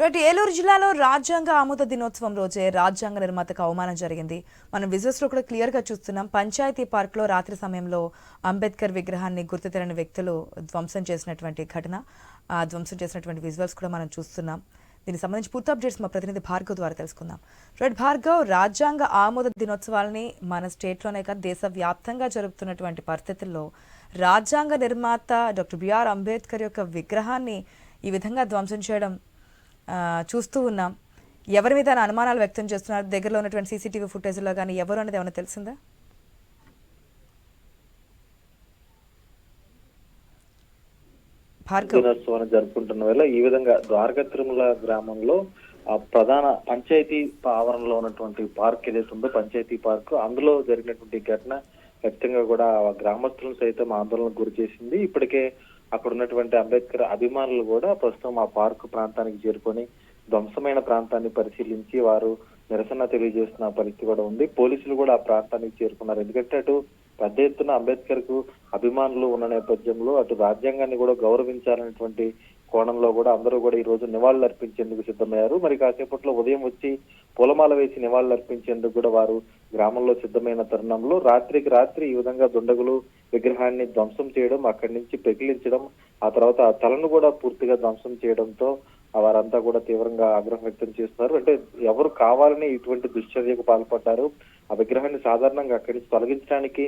Right Eluru జిల్లాలో రాజ్యాంగ ఆమోద దినోత్సవం రోజే రాజ్యాంగ నిర్మాతకు అవమానం జరిగింది. మనం విజువల్స్లో కూడా క్లియర్గా చూస్తున్నాం. పంచాయతీ పార్క్లో రాత్రి సమయంలో అంబేద్కర్ విగ్రహాన్ని గుర్తు వ్యక్తులు ధ్వంసం చేసినటువంటి ఘటన. ఆ ధ్వంసం చేసినటువంటి విజువల్స్ కూడా మనం చూస్తున్నాం. దీనికి సంబంధించి పూర్తి అప్డేట్స్ మా ప్రతినిధి భార్గవ్ ద్వారా తెలుసుకుందాం. రైట్ భార్గవ్ రాజ్యాంగ ఆమోద దినోత్సవాలని మన స్టేట్లోనే కాదు దేశవ్యాప్తంగా జరుపుతున్నటువంటి పరిస్థితుల్లో రాజ్యాంగ నిర్మాత డాక్టర్ బిఆర్ అంబేద్కర్ యొక్క విగ్రహాన్ని ఈ విధంగా ధ్వంసం చేయడం చూస్తూ ఉన్నాం. ఎవరి మీద అనుమానాలు వ్యక్తం చేస్తున్నారు? దగ్గరలో ఉన్నటువంటి సీసీటీవీ ఫుటేజ్లో కానీ ఎవరు అనేది ఏమైనా తెలిసిందా? భార్గవ్. దినోత్సవాన్ని జరుపుకుంటున్న వేళ ఈ విధంగా ద్వారకా తిరుమల గ్రామంలో ఆ ప్రధాన పంచాయతీ ఆవరణలో ఉన్నటువంటి పార్క్ ఏదైతే ఉందో పంచాయతీ పార్క్ అందులో జరిగినటువంటి ఘటన ఖచ్చితంగా కూడా గ్రామస్తులను సైతం ఆందోళనకు గురి చేసింది. ఇప్పటికే అక్కడ ఉన్నటువంటి అంబేద్కర్ అభిమానులు కూడా ప్రస్తుతం ఆ పార్క్ ప్రాంతానికి చేరుకొని ధ్వంసమైన ప్రాంతాన్ని పరిశీలించి వారు నిరసన తెలియజేస్తున్న పరిస్థితి కూడా ఉంది. పోలీసులు కూడా ఆ ప్రాంతానికి చేరుకున్నారు. ఎందుకంటే అటు పెద్ద ఎత్తున అంబేద్కర్కు అభిమానులు ఉన్న నేపథ్యంలో అటు రాజ్యాంగాన్ని కూడా గౌరవించాలనేటువంటి కోణంలో కూడా అందరూ కూడా ఈ రోజు నివాళులు అర్పించేందుకు సిద్ధమయ్యారు. మరి కాసేపట్లో ఉదయం వచ్చి పూలమాల వేసి నివాళులు అర్పించేందుకు కూడా వారు గ్రామంలో సిద్ధమైన తరుణంలో రాత్రికి రాత్రి ఈ విధంగా దుండగులు విగ్రహాన్ని ధ్వంసం చేయడం అక్కడి నుంచి పెకిలించడం ఆ తర్వాత ఆ తలను కూడా పూర్తిగా ధ్వంసం చేయడంతో వారంతా కూడా తీవ్రంగా ఆగ్రహం వ్యక్తం చేస్తున్నారు. అంటే ఎవరు కావాలని ఇటువంటి దుశ్చర్యకు పాల్పడ్డారు? ఆ విగ్రహాన్ని సాధారణంగా అక్కడి నుంచి తొలగించడానికి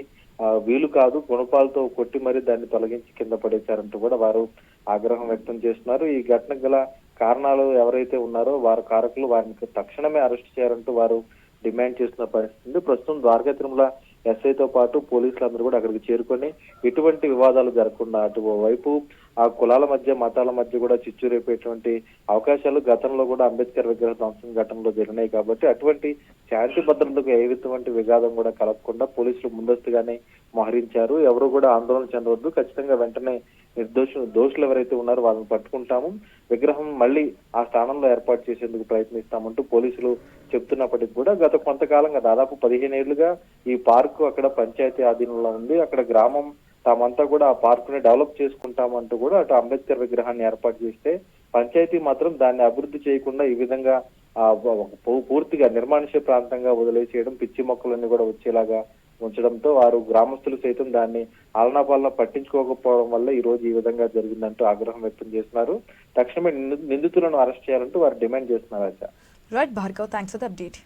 వీలు కాదు గుణపాలతో కొట్టి మరి దాన్ని తొలగించి కింద పడేశారంటూ కూడా వారు ఆగ్రహం వ్యక్తం చేస్తున్నారు. ఈ ఘటనకు గల కారణాలు ఎవరైతే ఉన్నారో వారు కారకులు వారిని తక్షణమే అరెస్ట్ చేయాలంటూ వారు డిమాండ్ చేస్తున్న పరిస్థితి ప్రస్తుతం ద్వారకా తిరుమల ఎస్ఐతో పాటు పోలీసులు అందరూ కూడా అక్కడికి చేరుకొని ఎటువంటి వివాదాలు జరగకుండా అటువైపు ఆ కులాల మధ్య మతాల మధ్య కూడా చిచ్చు రేపేటువంటి అవకాశాలు గతంలో కూడా అంబేద్కర్ విగ్రహ ధ్వంసం ఘటనలో జరిగినాయి కాబట్టి అటువంటి శాంతి భద్రతలకు ఏ విధమైన విఘాతం కూడా కలగకుండా పోలీసులు ముందస్తుగానే మోహరించారు. ఎవరు కూడా ఆందోళన చెందవద్దు. ఖచ్చితంగా వెంటనే నిర్దోషులు దోషులు ఎవరైతే ఉన్నారో వాళ్ళని పట్టుకుంటాము. విగ్రహం మళ్ళీ ఆ స్థానంలో ఏర్పాటు చేసేందుకు ప్రయత్నిస్తామంటూ పోలీసులు చెప్తున్నప్పటికీ కూడా గత కొంతకాలంగా దాదాపు పదిహేను ఏళ్ళుగా ఈ పార్కు అక్కడ పంచాయతీ ఆధీనంలో ఉంది. అక్కడ గ్రామం తామంతా కూడా ఆ పార్కుని డెవలప్ చేసుకుంటామంటూ కూడా అటు అంబేద్కర్ విగ్రహాన్ని ఏర్పాటు చేస్తే పంచాయతీ మాత్రం దాన్ని అభివృద్ధి చేయకుండా ఈ విధంగా పూర్తిగా నిర్మానుష్య ప్రాంతంగా వదిలేసేయడం పిచ్చి మొక్కలన్నీ కూడా వచ్చేలాగా ఉంచడంతో వారు గ్రామస్తులు సైతం దాన్ని ఆలనాపాలన పట్టించుకోకపోవడం వల్ల ఈ రోజు ఈ విధంగా జరిగిందంటూ ఆగ్రహం వ్యక్తం చేస్తున్నారు. తక్షణమే నిందితులను అరెస్ట్ చేయాలంటూ వారు డిమాండ్ చేస్తున్నారు Asha. Right Bhargav thanks for the update